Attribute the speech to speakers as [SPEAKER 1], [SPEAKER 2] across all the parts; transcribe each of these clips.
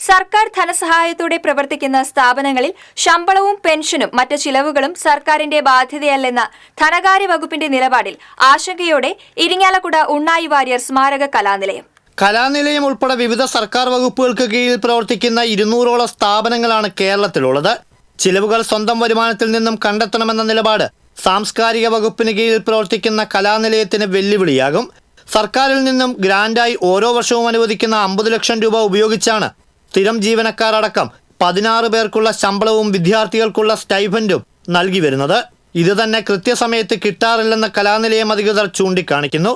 [SPEAKER 1] സർക്കാർ ധനസഹായത്തോടെ പ്രവർത്തിക്കുന്ന സ്ഥാപനങ്ങളിൽ ശമ്പളവും പെൻഷനും മറ്റ് ചിലവുകളും സർക്കാരിന്റെ ബാധ്യതയല്ലെന്ന ധനകാര്യ വകുപ്പിന്റെ നിലപാടിൽ ആശങ്കയോടെ ഇരിങ്ങാലക്കുട ഉണ്ണായി വാര്യർ സ്മാരക കലാനിലയം.
[SPEAKER 2] കലാനിലയം ഉൾപ്പെടെ വിവിധ സർക്കാർ വകുപ്പുകൾക്ക് കീഴിൽ പ്രവർത്തിക്കുന്ന ഇരുന്നൂറോളം സ്ഥാപനങ്ങളാണ് കേരളത്തിലുള്ളത്. ചിലവുകൾ സ്വന്തം വരുമാനത്തിൽ നിന്നും കണ്ടെത്തണമെന്ന നിലപാട് സാംസ്കാരിക വകുപ്പിന് കീഴിൽ പ്രവർത്തിക്കുന്ന കലാനിലയത്തിന് വെല്ലുവിളിയാകും. സർക്കാരിൽ നിന്നും ഗ്രാൻഡായി ഓരോ വർഷവും അനുവദിക്കുന്ന അമ്പത് ലക്ഷം രൂപ ഉപയോഗിച്ചാണ് സ്ഥിരം ജീവനക്കാരടക്കം പതിനാറ് പേർക്കുള്ള ശമ്പളവും വിദ്യാർത്ഥികൾക്കുള്ള സ്റ്റൈഫൻഡും നൽകി വരുന്നത്. ഇത് തന്നെ കൃത്യസമയത്ത് കിട്ടാറില്ലെന്ന് കലാനിലയം അധികൃതർ ചൂണ്ടിക്കാണിക്കുന്നു.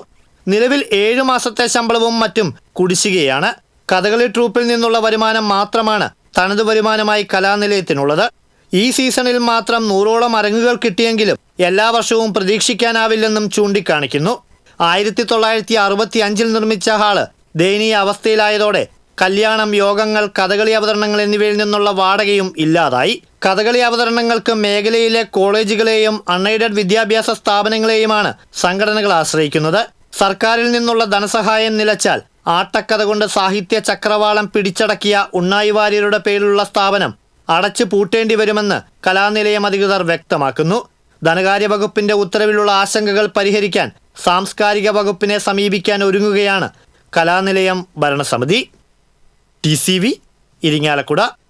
[SPEAKER 2] നിലവിൽ ഏഴു മാസത്തെ ശമ്പളവും മറ്റും കുടിശ്ശികയാണ്. കഥകളി ട്രൂപ്പിൽ നിന്നുള്ള വരുമാനം മാത്രമാണ് തനത് വരുമാനമായി കലാനിലയത്തിനുള്ളത്. ഈ സീസണിൽ മാത്രം നൂറോളം അരങ്ങുകൾ കിട്ടിയെങ്കിലും എല്ലാ വർഷവും പ്രതീക്ഷിക്കാനാവില്ലെന്നും ചൂണ്ടിക്കാണിക്കുന്നു. ആയിരത്തി തൊള്ളായിരത്തി അറുപത്തി അഞ്ചിൽ നിർമ്മിച്ച ഹാൾ ദയനീയ അവസ്ഥയിലായതോടെ കല്യാണം യോഗങ്ങൾ കഥകളി അവതരണങ്ങൾ എന്നിവയിൽ നിന്നുള്ള വാടകയും ഇല്ലാതായി. കഥകളി അവതരണങ്ങൾക്ക് മേഖലയിലെ കോളേജുകളെയും അൺഎയ്ഡഡ് വിദ്യാഭ്യാസ സ്ഥാപനങ്ങളെയുമാണ് സംഘടനകൾ ആശ്രയിക്കുന്നത്. സർക്കാരിൽ നിന്നുള്ള ധനസഹായം നിലച്ചാൽ ആട്ടക്കഥ കൊണ്ട് സാഹിത്യ ചക്രവാളം പിടിച്ചടക്കിയ ഉണ്ണായി വാര്യരുടെ പേരിലുള്ള സ്ഥാപനം അടച്ചു പൂട്ടേണ്ടി വരുമെന്ന് കലാനിലയം അധികൃതർ വ്യക്തമാക്കുന്നു. ധനകാര്യ വകുപ്പിന്റെ ഉത്തരവിലുള്ള ആശങ്കകൾ പരിഹരിക്കാൻ സാംസ്കാരിക വകുപ്പിനെ സമീപിക്കാൻ ഒരുങ്ങുകയാണ് കലാനിലയം ഭരണസമിതി. T C V Irinjalakuda.